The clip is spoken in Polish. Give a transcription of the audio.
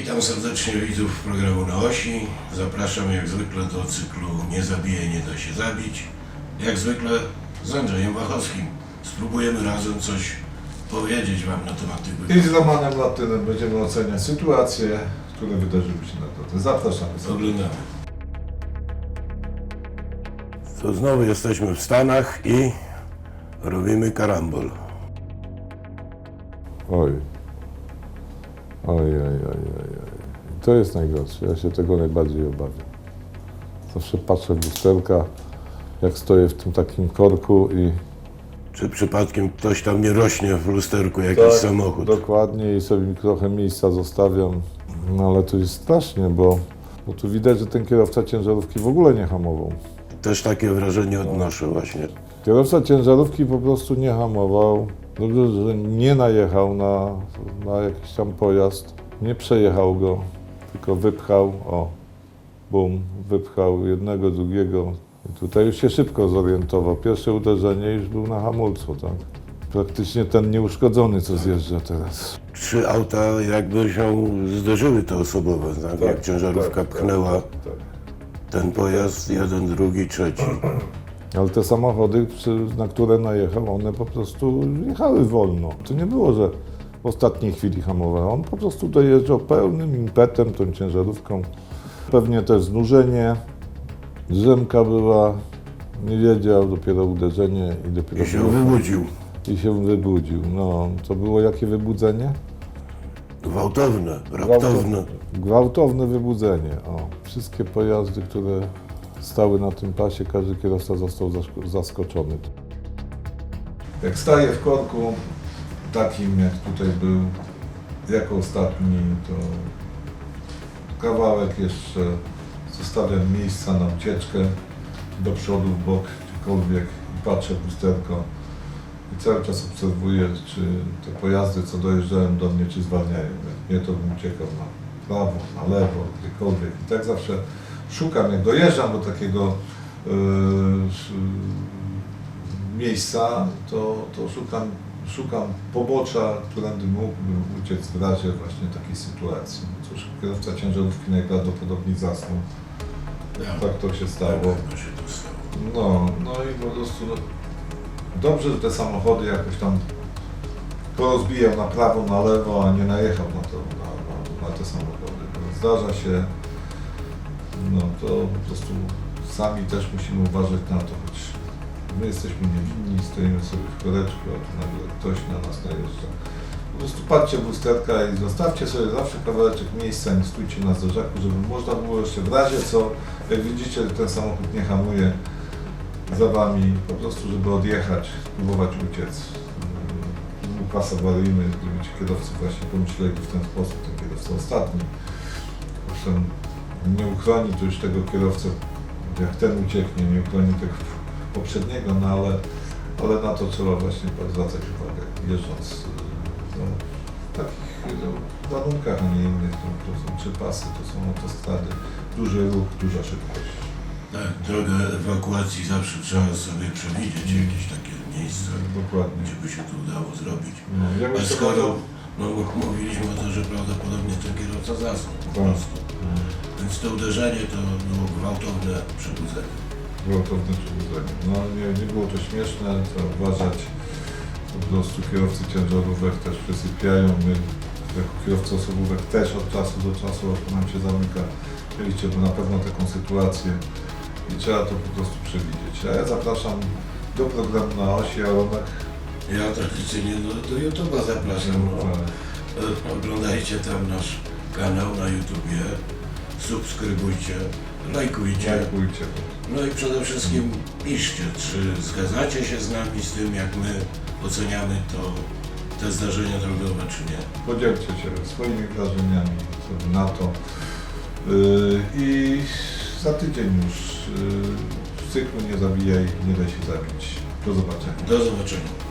Witam serdecznie widzów programu Na Osi. Zapraszam jak zwykle do cyklu Nie zabije, nie da się zabić. Jak zwykle z Andrzejem Wachowskim. Spróbujemy razem coś powiedzieć Wam na temat tych I z Romanem Latynem będziemy oceniać sytuacje, które wydarzyły się na drodze. Zapraszamy serdecznie. Oglądamy. To znowu jesteśmy w Stanach i robimy karambol. Oj. Oj, oj, oj, To jest najgorsze. Ja się tego najbardziej obawiam. Zawsze patrzę w lusterka, jak stoję w tym takim korku i Czy przypadkiem ktoś tam nie rośnie w lusterku, jakiś samochód? dokładnie i sobie trochę miejsca zostawiam. No ale to jest strasznie, bo, bo tu widać, że ten kierowca ciężarówki w ogóle nie hamował. Też takie wrażenie odnoszę właśnie. Kierowca ciężarówki po prostu nie hamował. Że nie najechał na, na jakiś tam pojazd. Nie przejechał go, tylko wypchał. O, bum, wypchał jednego, drugiego. I tutaj już się szybko zorientował. Pierwsze uderzenie już był na hamulcu, tak? Praktycznie ten nieuszkodzony, co zjeżdża teraz. Trzy auta jakby się zderzyły te osobowe, tak? Jak ciężarówka tak, pchnęła tak, tak. ten pojazd, jeden, drugi, trzeci. Ale te samochody, na które najechał, one po prostu jechały wolno. To nie było, że w ostatniej chwili hamował. On po prostu dojeżdżał pełnym impetem tą ciężarówką. Pewnie też znużenie, drzemka była, nie wiedział, dopiero uderzenie i dopiero I się było- wybudził. i się wybudził. No, to było jakie wybudzenie? Gwałtowne, raptowne. Gwałtowne wybudzenie. O, wszystkie pojazdy, które stały na tym pasie, każdy kierowca został zasko- zaskoczony. Jak staję w korku takim, jak tutaj był, jako ostatni, to kawałek jeszcze zostawiam miejsca na ucieczkę do przodu, w bok, gdziekolwiek i patrzę w lusterko i cały czas obserwuję, czy te pojazdy, co dojeżdżają do mnie, czy zwalniają. Jak nie, to bym uciekał na prawo, na lewo, gdziekolwiek. I tak zawsze szukam, jak dojeżdżam do takiego yy, sz- miejsca, to, to szukam, szukam pobocza, którędy mógłbym uciec w razie właśnie takiej sytuacji. No Cóż, kierowca ciężarówki najprawdopodobniej zasnął. Tak to się stało. Tak, to się to stało. No, no i po prostu no, dobrze, że te samochody jakoś tam porozbijał na prawo, na lewo, a nie najechał na, to, na, na, na te samochody. Zdarza się, no to po prostu sami też musimy uważać na to, choć my jesteśmy niewinni, stoimy sobie w koreczku, a tu nagle ktoś na nas najeżdża. Po prostu patrzcie w lusterka i zostawcie sobie zawsze kawałeczek miejsca, nie stójcie na zderzaku, żeby można było jeszcze w razie co, jak widzicie, ten samochód nie hamuje za wami, po prostu żeby odjechać, spróbować uciec. Był pas awaryjny, gdyby ci kierowcy właśnie pomyśleli w ten sposób, ten kierowca ostatni. Owszem, nie uchroni to już tego kierowcę, jak ten ucieknie, nie uchroni tego poprzedniego, no ale, ale na to trzeba właśnie zwracać uwagę, jeżdżąc yy, no, w takich no, warunkach, a nie innych, to, to są trzy pasy, to są autostrady, duży ruch, duża szybkość. Tak, drogę ewakuacji zawsze trzeba sobie przewidzieć jakieś takie miejsce, Dokładnie. gdzie by się to udało zrobić. No, A jakbyś to skoro no, mówiliśmy o tym, że prawdopodobnie ten kierowca zasnął po Tak. prostu. Więc to uderzenie to było gwałtowne przebudzenie. gwałtowne przebudzenie. No nie, nie było to śmieszne, trzeba uważać. Po prostu kierowcy ciężarówek też przesypiają. My jako kierowcy osobówek też od czasu do czasu nam się zamyka. Mieliście bo na pewno taką sytuację i trzeba to po prostu przewidzieć. A ja zapraszam do programu na osi, a Romek Ja tradycyjnie do, do YouTube'a zapraszam. No. Oglądajcie tam nasz kanał na YouTubie, subskrybujcie, lajkujcie. dziękujcie. No i przede wszystkim piszcie, czy zgadzacie się z nami z tym, jak my oceniamy to, te zdarzenia drogowe, czy nie. Podzielcie się swoimi wrażeniami na to. Yy, I za tydzień już yy, w cyklu Nie zabijaj, nie da się zabić. Do zobaczenia. Do zobaczenia.